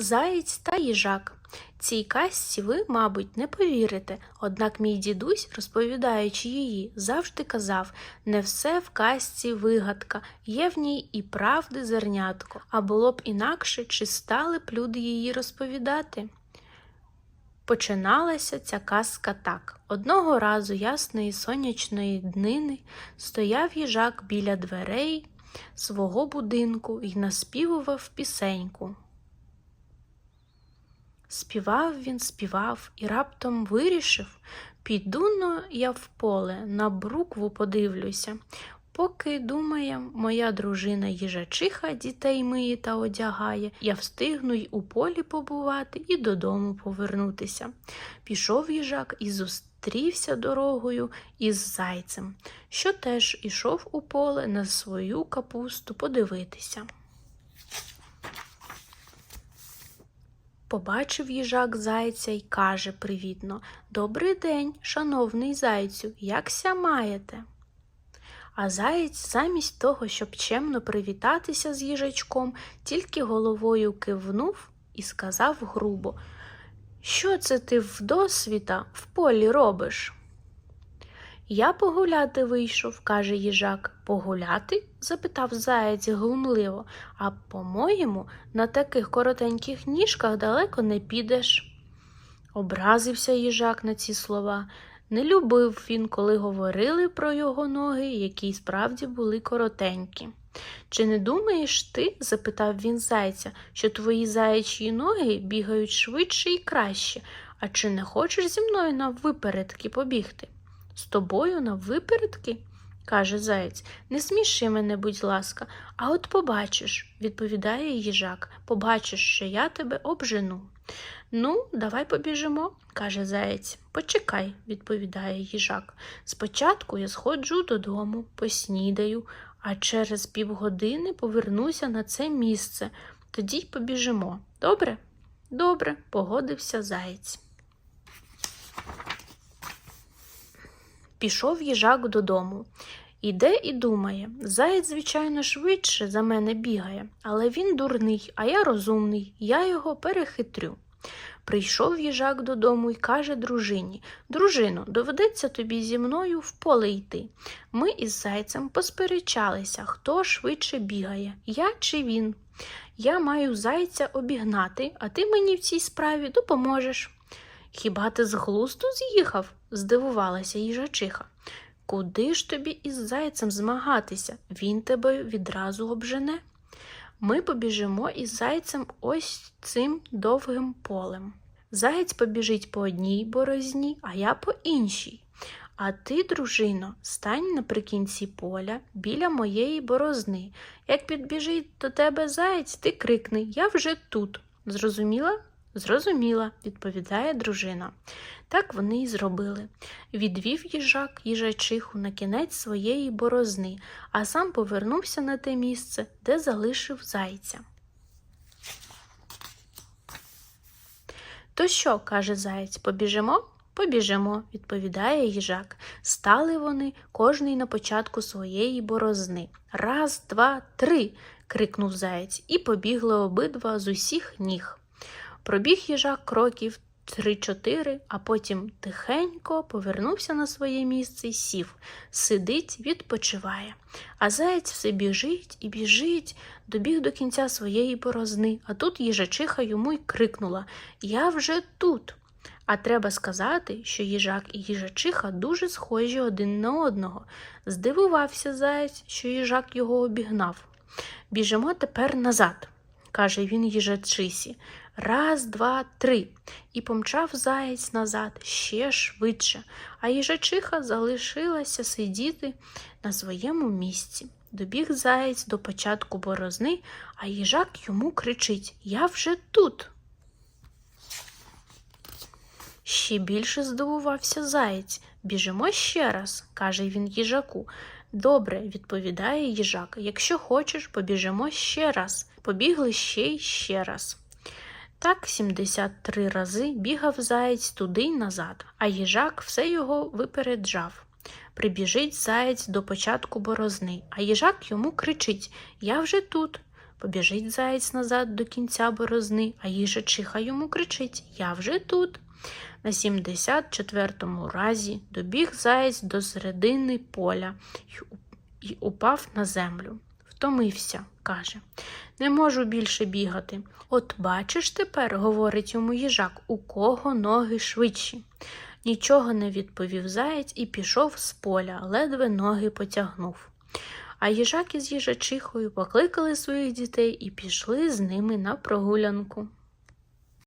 Заєць та їжак. Цій казці ви, мабуть, не повірите, однак мій дідусь, розповідаючи її, завжди казав не все в казці вигадка, є в ній і правди зернятко, а було б інакше, чи стали б люди її розповідати. Починалася ця казка так. Одного разу ясної сонячної днини стояв їжак біля дверей свого будинку і наспівував пісеньку. Співав він, співав і раптом вирішив, піду но я в поле, на брукву подивлюся. Поки, думає, моя дружина їжачиха дітей миє та одягає, я встигну й у полі побувати і додому повернутися. Пішов їжак і зустрівся дорогою із зайцем, що теж ішов у поле на свою капусту подивитися. Побачив їжак зайця й каже привітно Добрий день, шановний зайцю, якся маєте? А заєць, замість того, щоб чемно привітатися з їжачком, тільки головою кивнув і сказав грубо Що це ти вдосвіта в полі робиш? Я погуляти вийшов, каже їжак. Погуляти? запитав заєць глумливо. А по-моєму, на таких коротеньких ніжках далеко не підеш. Образився їжак на ці слова. Не любив він, коли говорили про його ноги, які справді були коротенькі. Чи не думаєш ти, запитав він зайця, що твої заячі ноги бігають швидше і краще, а чи не хочеш зі мною на випередки побігти? З тобою на випередки? каже заєць, не сміши мене, будь ласка, а от побачиш, відповідає їжак, побачиш, що я тебе обжену. Ну, давай побіжимо, каже заєць. Почекай, відповідає їжак. Спочатку я сходжу додому, поснідаю, а через півгодини повернуся на це місце. Тоді й побіжимо. Добре? Добре, погодився заєць. Пішов їжак додому. Іде і думає, заєць, звичайно, швидше за мене бігає, але він дурний, а я розумний, я його перехитрю. Прийшов їжак додому і каже дружині Дружино, доведеться тобі зі мною в поле йти. Ми із зайцем посперечалися, хто швидше бігає, я чи він. Я маю зайця обігнати, а ти мені в цій справі допоможеш. Хіба ти з глузду з'їхав? здивувалася їжачиха. Куди ж тобі із зайцем змагатися? Він тебе відразу обжене. Ми побіжимо із зайцем ось цим довгим полем. Заєць побіжить по одній борозні, а я по іншій. А ти, дружино, стань наприкінці поля біля моєї борозни. Як підбіжить до тебе заєць, ти крикни Я вже тут. Зрозуміла? Зрозуміла, відповідає дружина. Так вони й зробили. Відвів їжак їжачиху на кінець своєї борозни, а сам повернувся на те місце, де залишив зайця. То що, каже заєць, побіжимо? Побіжимо, відповідає їжак. Стали вони кожний на початку своєї борозни. Раз, два, три. крикнув заєць, і побігли обидва з усіх ніг. Пробіг їжак кроків три-чотири, а потім тихенько повернувся на своє місце і сів, сидить, відпочиває. А заєць все біжить і біжить, добіг до кінця своєї борозни, а тут їжачиха йому й крикнула Я вже тут. А треба сказати, що їжак і їжачиха дуже схожі один на одного. Здивувався заєць, що їжак його обігнав. Біжимо тепер назад, каже він їжачисі. Раз, два, три. І помчав заєць назад ще швидше, а їжачиха залишилася сидіти на своєму місці. Добіг заєць до початку борозни, а їжак йому кричить Я вже тут. Ще більше здивувався заєць. Біжимо ще раз, каже він їжаку. Добре, відповідає їжак. Якщо хочеш, побіжимо ще раз. Побігли ще й ще раз. Так 73 рази бігав заєць туди й назад, а їжак все його випереджав. Прибіжить заєць до початку борозни, а їжак йому кричить Я вже тут. Побіжить заєць назад до кінця борозни, а їжачиха йому кричить Я вже тут. На 74-му разі добіг заєць до середини поля й упав на землю. Втомився, каже. Не можу більше бігати. От бачиш тепер, говорить йому їжак, у кого ноги швидші. Нічого не відповів заєць і пішов з поля, ледве ноги потягнув. А їжак із їжачихою покликали своїх дітей і пішли з ними на прогулянку.